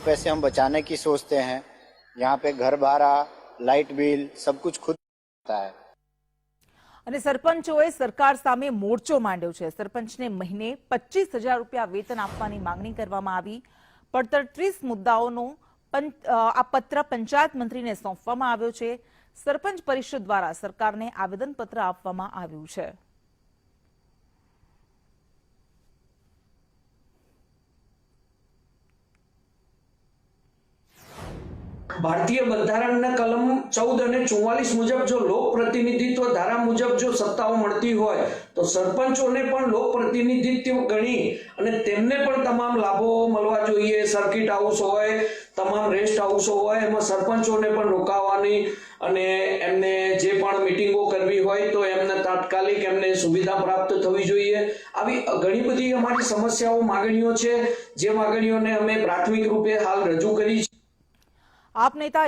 पैसे हम बचाने की सोचते हैं यहाँ पे घर भाड़ा लाइट बिल सब कुछ खुद होता है અને સરપંચોએ સરકાર સામે મોરચો માંડ્યો છે સરપંચને મહિને પચીસ હજાર રૂપિયા વેતન આપવાની માંગણી કરવામાં આવી પડતર ત્રીસ મુદ્દાઓનો પંચ- અ, આ પત્ર પંચાયત મંત્રીને સોંપવામાં આવ્યો છે સરપંચ પરિષદ દ્વારા સરકારને આવેદનપત્ર આપવામાં આવ્યું છે ભારતીય બંધારણના કલમ ચૌદ અને ચુમ્માલીસ મુજબ જો લોક પ્રતિનિધિત્વ ધારા મુજબ જો સત્તાઓ મળતી હોય, તો સરપંચોને પણ લોક પ્રતિનિધિત્વ ગણી અને તેમને પણ તમામ લાભો મળવા જોઈએ. સર્કિટ હાઉસ હોય, તમામ રેસ્ટ હાઉસો હોય, એમાં સરપંચોને પણ રોકાવાની અને એમને જે પણ મિટિંગો કરવી હોય, તો એમને તાત્કાલિક એમને સુવિધા પ્રાપ્ત થવી જોઈએ. આવી ઘણી બધી અમારી સમસ્યાઓ, માગણીઓ છે. જે માગણીઓને અમે પ્રાથમિક રૂપે હાલ રજૂ કરી છે. આપ નેતા